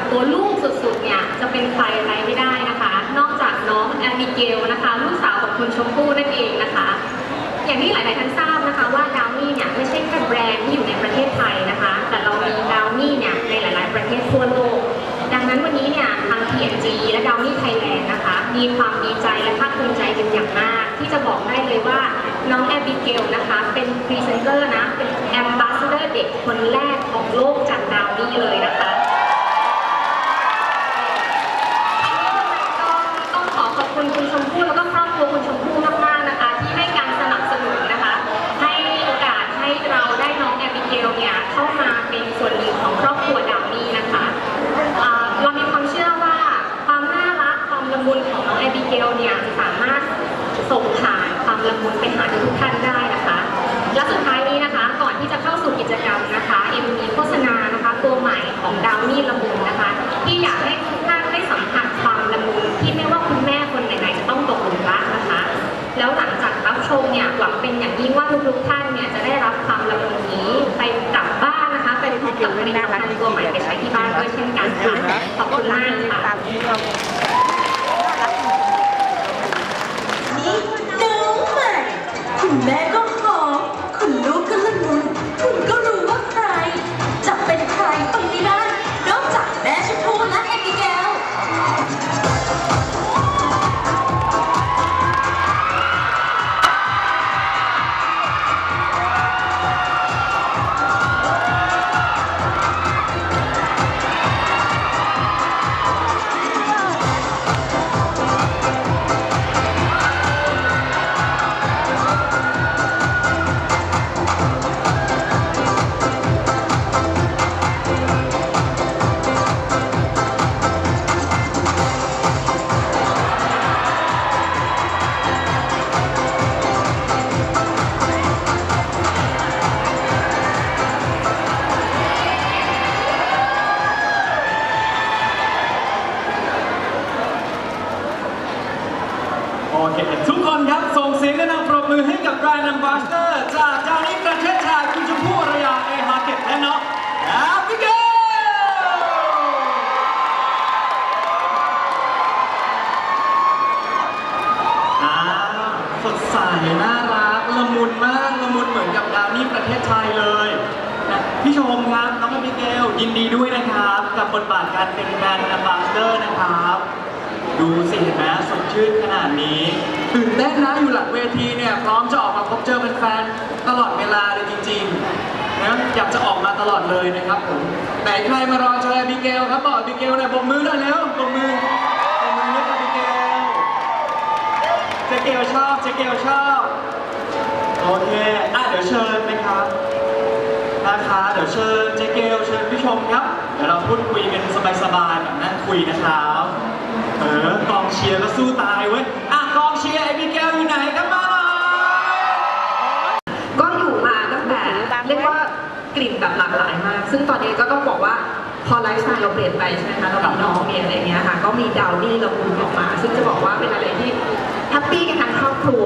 ับตัวลูกสุดๆเนี่ยจะเป็นใครไปไม่ได้นะคะ นอกจากน้องแอบิเกลนะคะ ลูกสาวของคุณชมพู่นั่นเองนะคะ อย่างที่หลายๆท่านทราบนะคะว่าดาวนี่เนี่ยไม่ใช่แค่แบรนด์ที่อยู่ในประเทศไทยนะคะ แต่เรามีดาวนี่เนี่ยในหลาย ๆ ประเทศทั่วโลก ดังนั้นวันนี้เนี่ยทาง PNG และดาวนี่ไทยแลนด์นะคะมีความดีใจและภาคภูมิใจเป็นอย่างมาก ที่จะบอกได้เลยว่าน้องแอบิเกลนะคะ เป็นพรีเซนเตอร์นะเป็นแอมบาสเดอร์เด็กคนแรกของโลกจากดาวนี่เลยนะคะ ก็ต้องขอขอบคุณคุณชมพู่แล้วก็ครอบครัวคุณชมพู่มากๆนะคะ ที่ให้การสนับสนุนนะคะ ให้โอกาสให้เราได้น้องแอบิเกลเนี่ยเข้ามาเป็นส่วนหนึ่งของครอบครัวดาวนี่นะคะอ่าเรามีความเชื่อว่าความน่ารักความละมุนของน้องแอบิ เกลเนี่ยจะสามารถส่งผ่านความละมุนไปหาทุกท่านได้นะคะ และสุดท้ายนี้นะคะ ก่อนที่จะเข้าสู่กิจกรรมนะคะเอ็มมีโฆษณานะคะตัวใหม่ของดาวนี่ละมุนนะคะ ที่อยากให้ทุกท่านได้สัมผัสความละมุนที่ไม่ว่าคุณแม่คนไหนๆจะต้องตกหลุมรักนะคะ แล้วหลังจากรับชมเนี่ยหวังเป็นอย่างยิ่งว่าทุกๆท่านเนี่ยจะได้รับความละมุนนี้ไปกลับบ้านนะคะไปพร้อมกับผลิตภัณฑ์ตัวใหม่ไปใช้ที่บ้านด้วยเช่นกันค่ะขอบคุณมากค่ะ ละมุนมากละมุนเหมือนกับดาวนี่ประเทศไทยเลยนะพี่ชมครับน้องอบิเกลยินดีด้วยนะครับ กับบทบาทการเป็นแบรนด์ a m b a s s a d o r นะครับ ดูสิเห็นไหมสดชื่นขนาดนี้ตื่นเต้นนะอยู่หลังเวทีเนี่ยพร้อมจะออกมาพบเจอแฟนๆตลอดเวลาเลยจริงๆนะอยากจะออกมาตลอดเลยนะครับผมไหนใครมารอเจอบิเกลครับบอกบิเกลหน่อยบกมือหน่อยเร็วบกมือบกมือเรียกบิเกลเจเกลชอบเจเกลชอบ โอเคอะเดี๋ยวเชิญนะครับนะคะเดี๋ยวเชิญเจเกลเชิญผู้ชมครับ เดี๋ยวเราพูดคุยกันสบายๆแบบนั่งคุยนะครับเออกองเชียร์ก็สู้ตายเว้ยอะกองเชียร์ไอบิเกลอยู่ไหนกันมาหน่อยก็อยู่มาตั้งแต่เรียกว่ากลิ่นแบบหลากหลายมาก ซึ่งตอนนี้ก็ต้องบอกว่าพอไลฟ์สไตล์เราเปลี่ยนไปใช่ไหมคะเรามีน้องมีอะไรเงี้ยค่ะ ก็มีดาวนี่ละมุนออกมา ซึ่งจะบอกว่าเป็นอะไรที่ แฮปปี้กันทั้งครอบครัว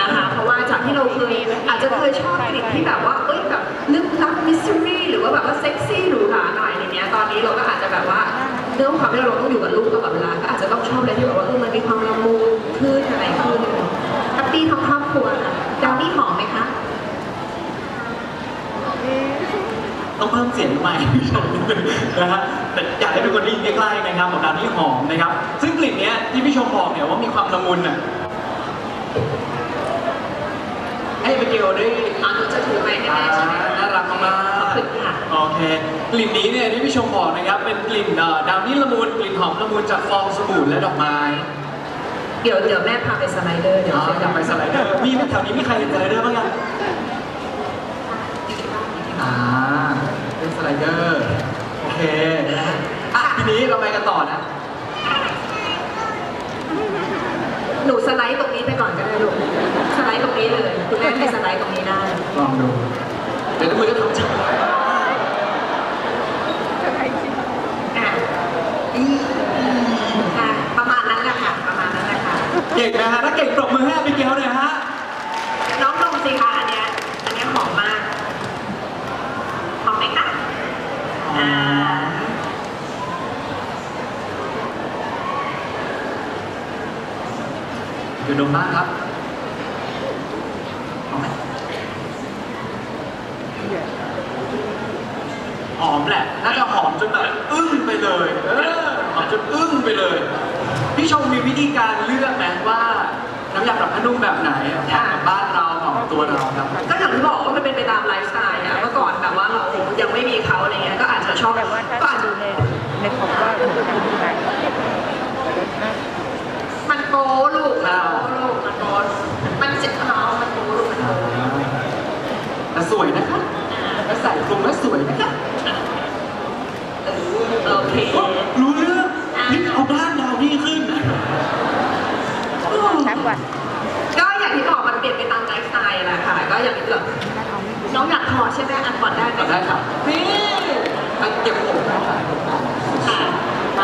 นะคะ เพราะว่าจากที่เราเคยอาจจะเคยชอบกลิ่นที่แบบว่าเอ้ยแบบลึกลับมิสซิรี่หรือว่าแบบว่าเซ็กซี่หรูหราหน่อยอย่างเงี้ยตอนนี้เราก็อาจจะแบบว่าเรื่องความที่เราต้องอยู่กับลูกตลอดเวลาก็อาจจะต้องชอบอะไรที่แบบว่าเออมันมีความละมุนขึ้นอะไรขึ้นแฮปปี้ทั้งครอบครัวนะดาวนี่หอมไหมคะต้องเพิ่มเสียงใหม่พี่ชมนะฮะแต่อยากให้ทุกคนได้ยินใกล้ๆนะครับของดาวนี่หอมนะครับ ซึ่งกลิ่นเนี้ยที่พี่ชมบอกเนี่ยว่ามีความละมุนอะ ไอ้เบเกลได้อ๋อหนูจะถือไม้ให้แม่ใช่ไหมน่ารักมากขอบคุณค่ะโอเค กลิ่นนี้เนี่ยที่พี่ชมบอกนะครับ เป็นกลิ่นเอ่อดาวนี่ละมุนกลิ่นหอมละมุนจากฟองสบู่และดอกไม้เดี๋ยวเดี๋ยวแม่พาไปสไลเดอร์เดี๋ยวอ๋อเดี๋ยวอยากไปสไลเดอร์มีแถวนี้มีใครเห็นสไลเดอร์บ้างยังอ่าเป็นสไลเดอร์โอเคนะฮะอะทีนี้เราไปกันต่อนะ หนูสไลด์ตรงนี้ไปก่อนก็ได้ลูกสไลด์ ตรงนี้เลยคุณแม่ให้สไลด์ตรงนี้ได้ ลองดู เดี๋ยวทุกคนจะทำจริงอะค่ะประมาณนั้นแหละค่ะ ประมาณนั้นแหละค่ะ เก่งนะฮะถ้าเก่งปรบมือให้พี่เกลหน่อยฮะ น้องดมสิคะอันเนี้ยอันเนี้ยหอมมากหอมไหมคะอ่า เดี๋ยวดมบ้างครับเอาไหมหอมแหละ น่าจะหอมจนแบบอึ้งไปเลย เออ หอมจนอึ้ง ไปเลย พี่ชมมีวิธีการเลือกไหมว่าน้ำยาปรับผ้านุ่มแบบไหนเหมาะกับบ้านเราเหมาะกับตัวเราครับ ก็อย่างที่บอกว่ามันเป็นไปตามไลฟ์สไตล์อะเมื่อก่อนแบบว่าเรายังไม่มีเขาอะไรเงี้ยก็อาจจะชอบแต่ว่าถ้าก็อาจจะดูในในของว่าหนูทำที่ไหนมันโป๊ลูกมันโป๊ลูกมันโป๊มันเจ็บเท้ามันโป๊ลูกมันโป๊แต่สวยนะคะแล้วใส่คลุมแล้วสวยนะคะโอเค รู้เรื่องนี่เอาบ้านเรานี่ขึ้นชัดกว่าก็อย่างที่บอกมันเปลี่ยนไปตามไลฟ์สไตล์แหละค่ะ ก็อย่างที่แบบน้องอยากถอดใช่ไหมอันถอดได้ไหมได้ครับนี่อันเก็บผมค่ะ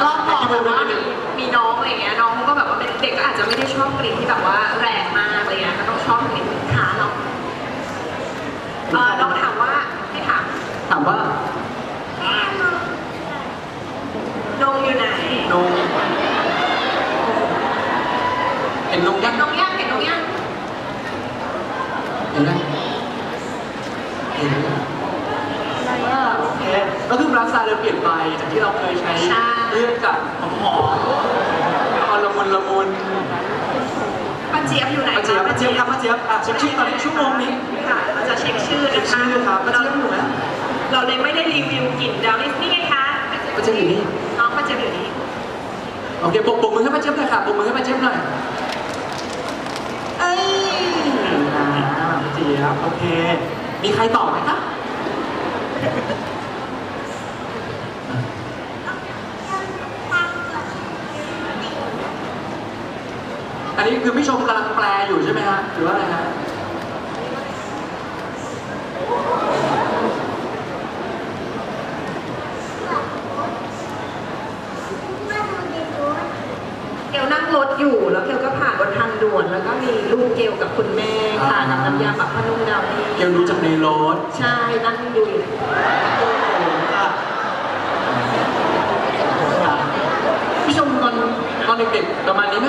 ก็บอกแบบว่ามีมีน้องอะไรเงี้ยน้องเขาก็แบบว่าเป็นเด็กก็อาจจะไม่ได้ชอบกลิ่นที่แบบว่าแรงมากอะไรเงี้ยก็ต้องชอบกลิ่นขาเนาะเออน้องถามว่าให้ถามถามว่า นงอยู่ไห นนงเห็นนงยัเห็กนษ์นงย่างเห็นนงย่างเห็นไหมเห็นไหมอ่าโอเคก็คือรักษาเราเปลี่ยนไปจากที่เราเคยใช้เลือกจากหอมหอมๆเอาละมุนละมุนป้าเจี๊ยบอยู่ไหนป้าเจี๊ยบป้าเจี๊ยบครับป้าเจี๊ยบอะเช็คชื่อตอนนี้ชั่วโมงนี้ค่ะเราจะเช็คชื่อเช็คนะคะชื่อครับป้าเจี๊ยบอยู่ไหม เราเลยไม่ได้รีวิวกลิ่นดาวนิสนี่ไงคะป้าเจี๊ยบอยู่นี่ น้องป้าเจี๊ยบอยู่นี่ โอเคปรบปรบมือให้ป้าเจี๊ยบหน่อยค่ะปรบมือให้ป้าเจี๊ยบหน่อยเอ้ยอ่าป้าเจี๊ยบโอเค มีใครตอบไหมครับอันนี้คือพี่ชมกำลังแปลอยู่ใช่ไหมฮะหรือว่าอะไรฮะ เกลนั่งรถอยู่แล้วเกลก็ผ่านบนทางด่วน แล้วก็ มีลูกเกลกับคุณแม่ค่ะกับน้ำยาปรับผ้านุ่มดาวนี่เกลดูจากในรถใช่นั่งดูอยู่พี่ชมตอนตอนเด็กๆประมาณนี้ไหม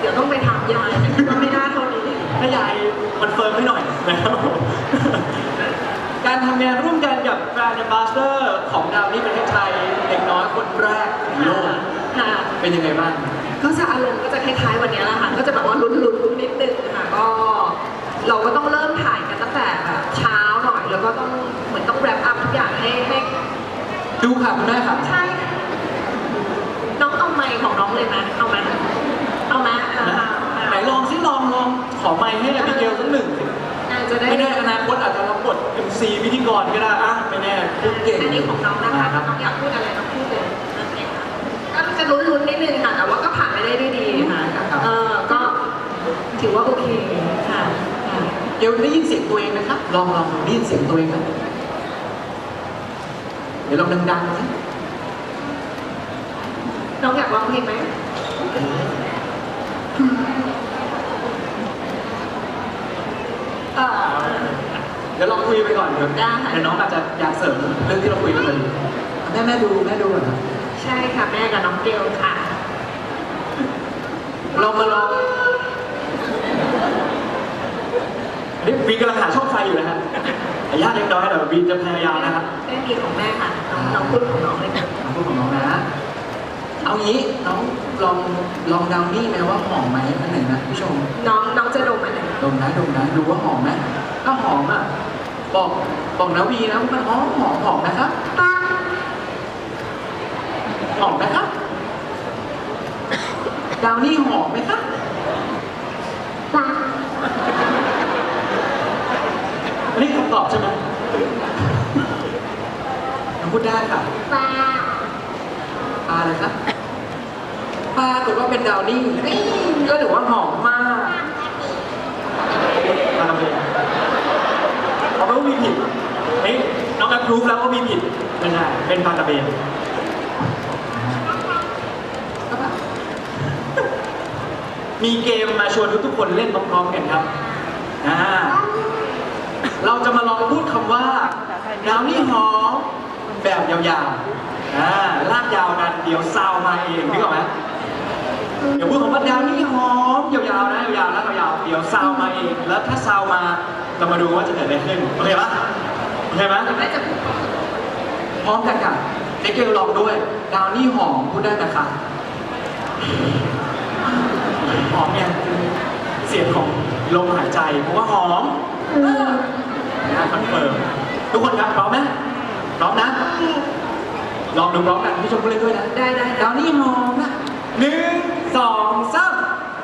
เดี๋ยวต้องไปถามยายว่าไม่น่าเท่านี้ถ้ายายคอนเฟิร์มให้หน่อยนะครับการทำงานร่วมกันกับแบรนด์ a m b a s s a d o r ของดาวนี่ประเทศไทยเด็กน้อยคนแรกในโลกค่ะเป็นยังไงบ้าง ก็จะอารมณ์ก็จะคล้ายๆวันนี้แหละค่ะ ก็จะแบบว่าลุ้นๆนิดนึงค่ะ ก็ เราก็ต้องเริ่มถ่ายกันตั้งแต่แบบเช้าหน่อย แล้วก็ต้องเหมือนต้องแรปอัพทุกอย่างให้ให้ดูค่ะคุณแม่ค่ะใช่น้องเอาไมค์ของน้องเลยไหมเอาไหมเอาไหมเอานะค่ะไหนลองสิลองลองขอไมค์ให้อบิเกลสักหนึ่งสิน่าจะได้ไม่แน่อนาคตอาจจะรับบท MC พิธีกรก็ได้อะไม่แน่พูดเก่งอันนี้ของน้องนะคะครับน้องอยากพูดอะไรน้องพูดเลยโอเคค่ะก็จะลุ้นๆนิดนึงค่ะแต่ว่าก็ผ่าน ไปได้ด้วยดีค่ะเออก็ถือว่าโอเคค่ะค่ะเกลได้ยินเสียงตัวเองไหมครับ ลองลองได้ยินเสียงตัวเองไหมเดี๋ยวลองดังๆสิน้องอยากร้องเพลงไหมอ่าเดี๋ยวลองคุยไปก่อนเดี๋ยวได้เดี๋ยวน้องอาจจะอยากเสริมเรื่องที่เราคุยกันเลยแม่แม่ดูแม่ดูเหรอครับใช่ค่ะ แม่กับน้องเกลค่ะ เรามาลองนี่วีกำลังหาช่องไฟอยู่นะฮะอาญาตเล็กน้อยเดี๋ยววีจะพยายามนะครับไม่มีของแม่ค่ะน้องน้องพูดของน้องเลยค่ะคำพูดของน้องนะ เอางี้น้องลองลองเดาวนี่ไหมว่าหอมไหมอันไหนนะผู้ชม น้องน้องจะดมอันไหนดมนะดมนะดูว่าหอมไหมถ้าหอมอะบอกบอกนะวีนะว่ามันหอมหอมหอมนะครับป้าหอมนะครับ ดาวนี่หอมไหมครับป้าอันนี้คำตอบใช่ไหมน้องพูดได้ค่ะป้าปลาเลยครับปลาถือว่าเป็นดาวนี่นี่ก็ถือว่าหอมมากปลากระเบนเอาไปว่ามีผิดเฮ้ยน้องแอปพรูฟแล้วว่ามีผิดไม่ใช่เป็นปลากระเบน มีเกมมาชวนทุกๆคนเล่นพร้อมๆกันครับอ่าเราจะมาลองพูดคำว่าดาวนี่หอมแบบยาวๆอ่าลากยาวกันเดี๋ยวซาวมาเองนึกออกไหมเดี๋ยวพูดคำว่าดาวนี่หอมยาวๆนะยาวๆนะยาวๆเดี๋ยวซาวมาเองแล้วถ้าซาวมาจะมาดูว่าจะเกิดอะไรขึ้นโอเคปะโอเคไหมพร้อมกันกันเจ๊เกลลองด้วยดาวนี่หอมพูดได้นะคะ หอมเนี่ยเสียงของลมหายใจเพราะว่าหอมนะคอนเฟิร์มทุกคนครับพร้อมไหมพร้อมนะลองดูพร้อมกันพี่ชมพู่เล่นด้วยนะได้ได้ดาวนี่หอมนะหนึ่งสองสาม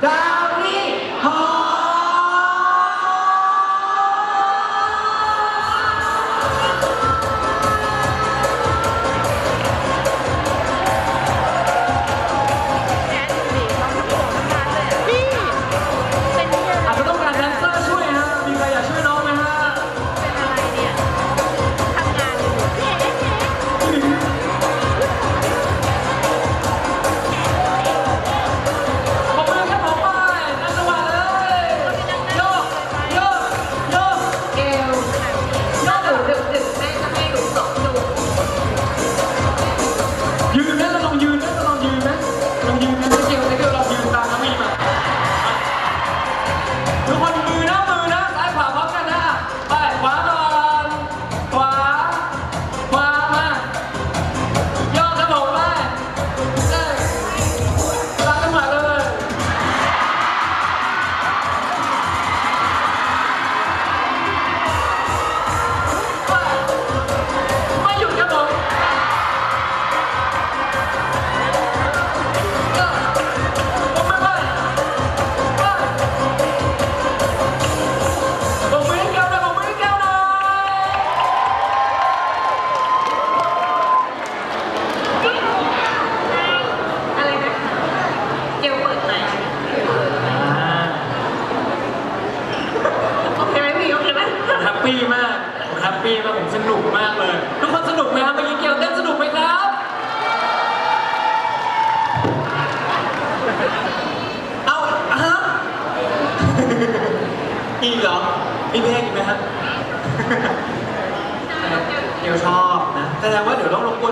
ดาวนี่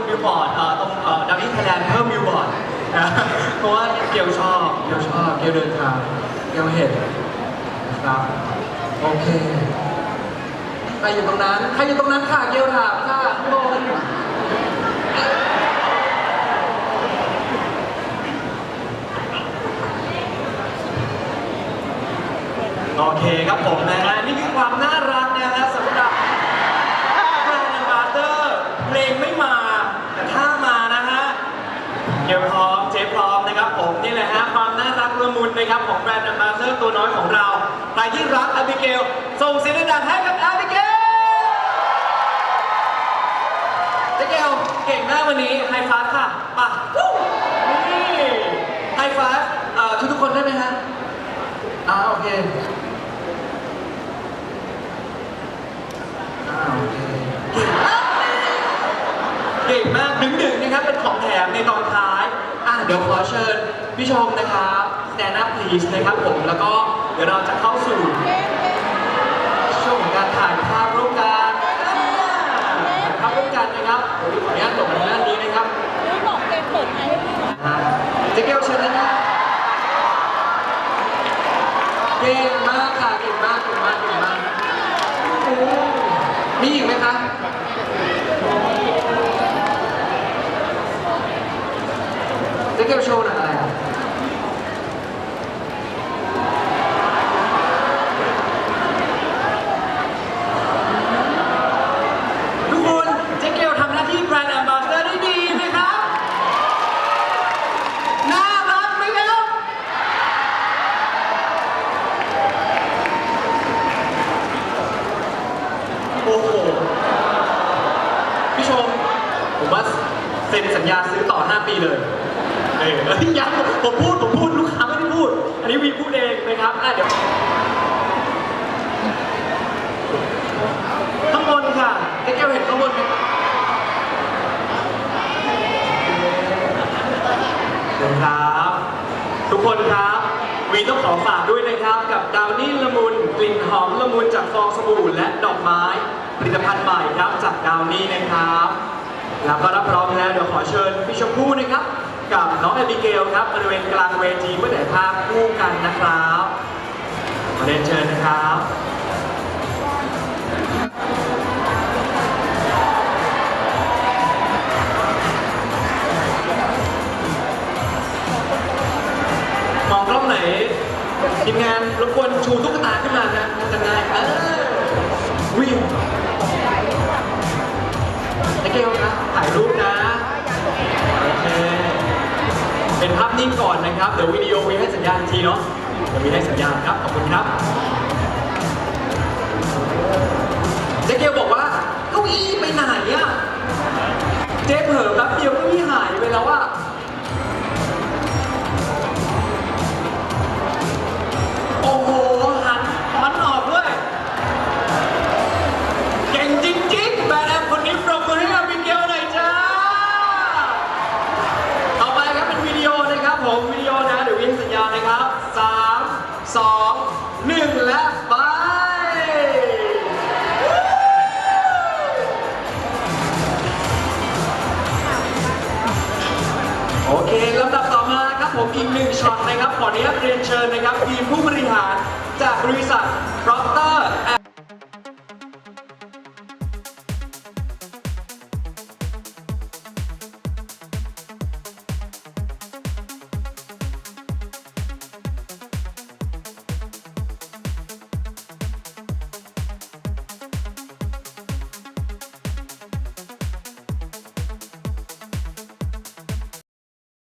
วิวบอร์ดเอ่อตรงเอ่อดับบี้ไทยแลนด์เพิ่มบิวบอร์ดนะเพราะว่าเกียวชอบเกียวชอบเกียวเดินทางเกียวเห็นนะครับโอเคใครอยู่ตรงนั้นใครอยู่ตรงนั้นค่ะเกียวถามค่ะบนโอเคครับผมนะฮะ นี่คือความน่ารักนะฮะสำหรับแบรนด์บาร์เตอร์เพลงไม่มา แต่ถ้ามานะฮะ เกียวพร้อมเจ๊พร้อมนะครับ ผมนี่แหละฮะความน่ารักละมุนนะครับของแบรนด์แอมบาสเดอร์ตัวน้อยของเราใครที่รักอาบิเกลส่งเสียงดังให้กับอาบิเกลเจ๊เกลเก่งมากวันนี้ไฮฟว์ค่ะป่ะนี่ไฮฟว์เอ่อทุกคนได้ไหมฮะอ่าโอเคอ่าโอเคเก่งมากเก่งมากดึงๆนะครับเป็นของแถมในตอนท้าย เดี๋ยวขอเชิญพี่ชมนะครับ stand up please นะครับผม แล้วก็เดี๋ยวเราจะเข้าสู่ช่วงของการถ่ายภาพร่วมกันอ่าถ่ายภาพร่วมกันนะครับเดี๋ยวขออนุญาตหลบมาด้านนี้นะครับ นี่บอกเกมเปิดไมค์ให้พี่หน่อย นะฮะเจ๊เกลเชิญเลยนะเก่งมากค่ะ เก่งมาก เก่งมาก เก่งมากโอ้มีอีกไหมคะ เจ๊เกลโชว์หน่อยอะไรอะ ทุกคนเจ๊เกลทำหน้าที่แบรนด์แอมบาสเดอร์ได้ดีไหมครับ น่ารักไหมครับ โอ้โห พี่ชม ผมว่าเซ็นสัญญาซื้อต่อ 5 ปีเลย เออเอ้ยยังผมพูด ผมพูด ลูกค้าไม่ได้พูด อันนี้วีพูดเองนะครับอะเดี๋ยว ข้างบนค่ะเจ๊เกลเห็นข้างบนไหมเดี๋ยวครับ ทุกคนครับ วีต้ องขอฝากด้วยนะครับกับดาวนี่ละมุนกลิ่นหอมละมุนจากฟองสบู่และดอกไม้ ผลิตภัณฑ์ใหม่ครับจากดาวนี่นะครับ แล้วก็รับรองแล้วเดี๋ยวขอเชิญพี่ชมพู่นะครับ กับน้องแอบิเกลครับบริเวณกลางเวทีเพื่อถ่ายภาพคู่กันนะครับขอเรียนเชิญนะครับ ครับ เดี๋ยววิดีโอวีให้สัญญาณอีกทีเนาะเดี๋ยววีให้สัญญาณครับ ขอบคุณครับเจ๊เกลบอกว่าเก้าอี้ไปไหนอะเจ๊เผลอแป๊บเดียวเก้าอี้หายไปแล้วอะ โอเคลำดับต่อมาครับผมอีกหนึ่งช็อตนะครับขออนุญาตเรียนเชิญนะครับทีมผู้บริหารจากบริษัท p r เตอร์